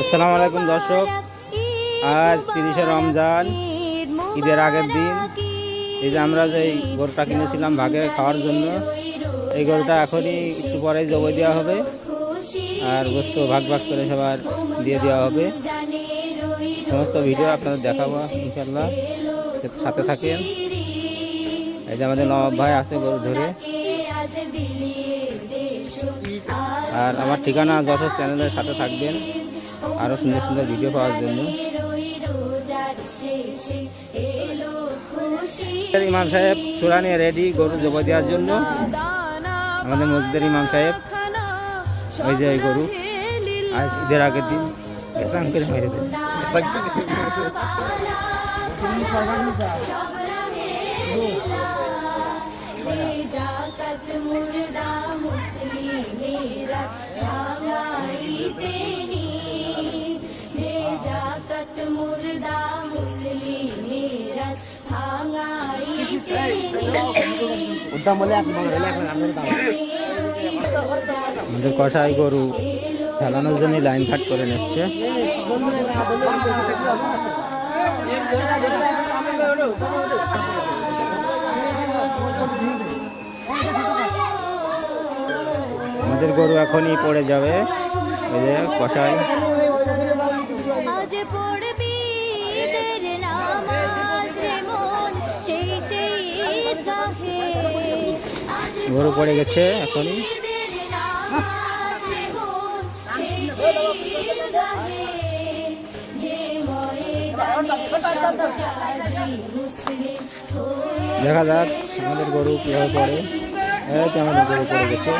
আসসালামু আলাইকুম, দর্শক। আজ তিরিশে রমজান, ঈদের আগের দিন। এই যে আমরা যে গরুটা কিনেছিলাম ভাগে খাওয়ার জন্য, এই গরুটা এখনই একটু পরেই জবাই দেওয়া হবে। আর গোস্ত ভাগ ভাগ করে সবার দিয়ে দেওয়া হবে। সমস্ত ভিডিও আপনাদের দেখাবো ইনশাল্লাহ সাথে থাকেন। এই যে আমাদের নবাব ভাই আছে গরু ধরে। আর আমার ঠিকানা যশোর চ্যানেলের সাথে থাকবেন। আরও সুন্দর সুন্দর ভিডিও পাওয়ার জন্য। ইমাম সাহেব, চূড়া নিয়ে রেডি গরু জবাই দেওয়ার জন্য। আমাদের মসজিদের ইমাম সাহেব, ওই যে গরু, আজ ঈদের আগের দিন করে মেরে জাকাত মুর্দা মুসলিমেরা মুর্দা মুসলিমেরা ভাঙাইতে আমাদের কষাই গরু চালানোর জন্য লাইন ফাট করে নিচ্ছে আমাদের গরু এখনই পড়ে যাবে ওই যে কষাই ময়দানে পড়ে গেছে হয়ে দেখা যাক আমাদের গরু কীভাবে পড়ে। এই আমাদের গরু পড়ে গেছে।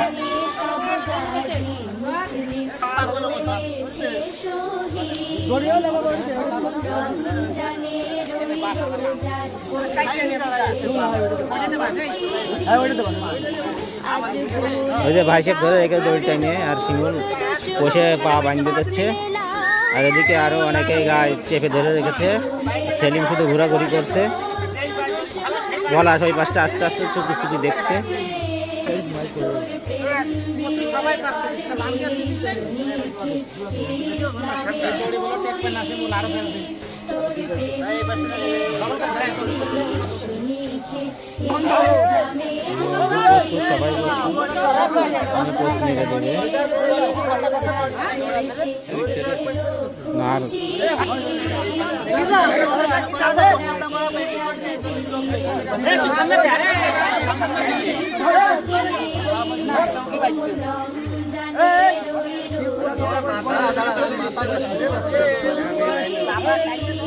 ওই যে ভাই সাহেব ধরে রেখে দড়িটা নিয়ে আর শিমুল কষে পা বাঁধতে দিচ্ছে। আর এদিকে আরও অনেকেই গায়ে চেপে ধরে রেখেছে। সেলিম শুধু ঘোরাঘুরি করছে। বলা ওই পাশটা আস্তে আস্তে চুপি চুপি দেখছে। সবাই আর এই যে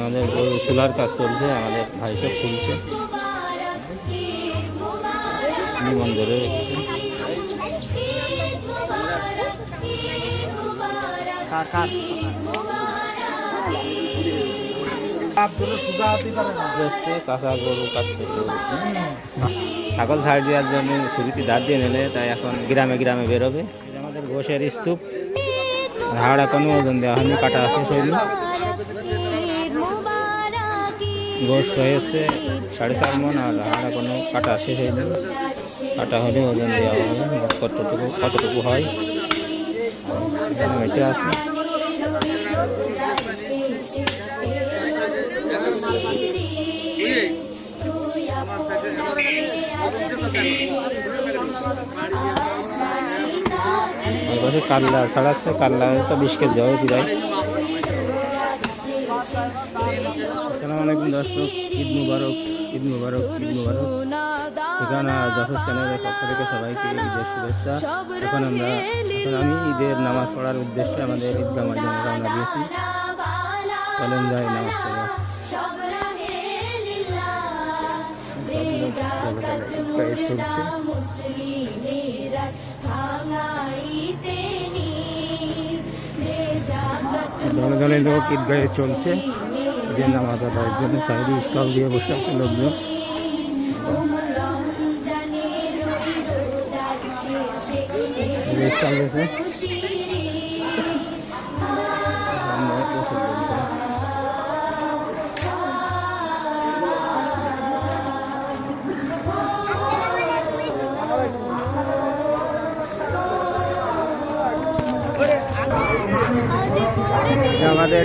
আমাদের গরু চুলার কাজ চলছে, আমাদের ভাই সব খুলছে। ছাগল ছাড় দেওয়ার জন্য ছুরিতে দাঁত দিয়ে নিলে, তাই এখন গ্রামে গ্রামে বেরোবে। আমাদের গোশের স্তূপ। হাওড়া কোনো ওজন দেওয়া হয়নি, কাটা আছে শৈলী গোশ হয়েছে সাড়ে চার মন আর হাওড়া কোনো কাটা শেষ হয়নি। কাটা হলে ওজন দেওয়া হবে কতটুকু কতটুকু হয়? এটা আছে। কাল্লা ছাড়াচ্ছে কাল্লা তো বিশ কেজি হবে, প্রায়। আসসালামু আলাইকুম দর্শক, ঈদ মুবারক ঈদ মুবারক ঈদ মুবারক। ঈদের আমি ঈদের নামাজ পড়ার উদ্দেশ্যে আমাদের ঈদগাহ ময়দানে রওনা দিয়েছি। চলেন নামাজ পড়া দলে লোক ঈদগাহে চলছে। ঈদের নামাজ আদায়ের জন্য সাইডে স্টল দিয়ে বসে আছে লোকজন। স্টল দিয়েছে আমাদের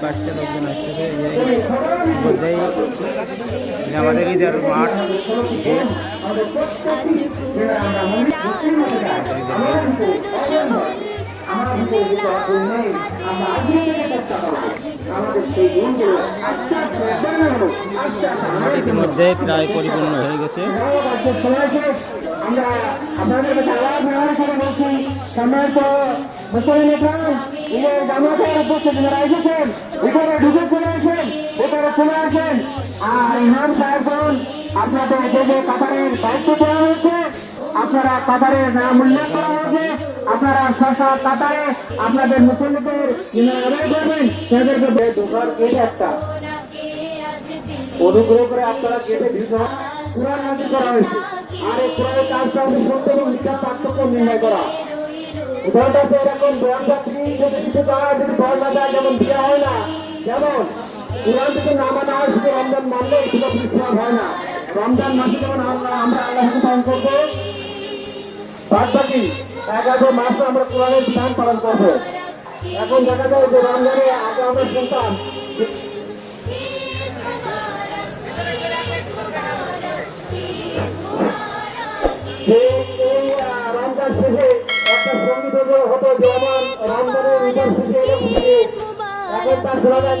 পাঁচটা লোকজন আসতেছে যে আমাদের ঈদের মাঠ ইতিমধ্যে প্রায় পরিপূর্ণ হয়ে গেছে। আমরা আপনাদের কাছে আপনাদের যে যে করবেন। গেট একটা। অনুগ্রহ করে আপনারা হন। কোরআন নাজিল করা হয়েছে। আর এই কোরআনের কাজটা মিথ্যার পার্থক্য নির্ণয় করা। উদাহরণটা হচ্ছে এরকম চাকরি যদি কিছু দেওয়া যদি দেয়, যেমন দেওয়া হয় না, যেমন কোরআন যদি না মানা হয়, শুধু রমজান মানলে সেটা ইসলাম হয় না। রমজান মাসে যেমন আমরা আমরা আল্লাহকে পালন করব, বাদ বাকি এগারো মাসে আমরা কোরআনের বিধান পালন করব। এখন দেখা যায় যে রমজানে আগে আমরা শুনতাম এখন তা শোনা যায় না।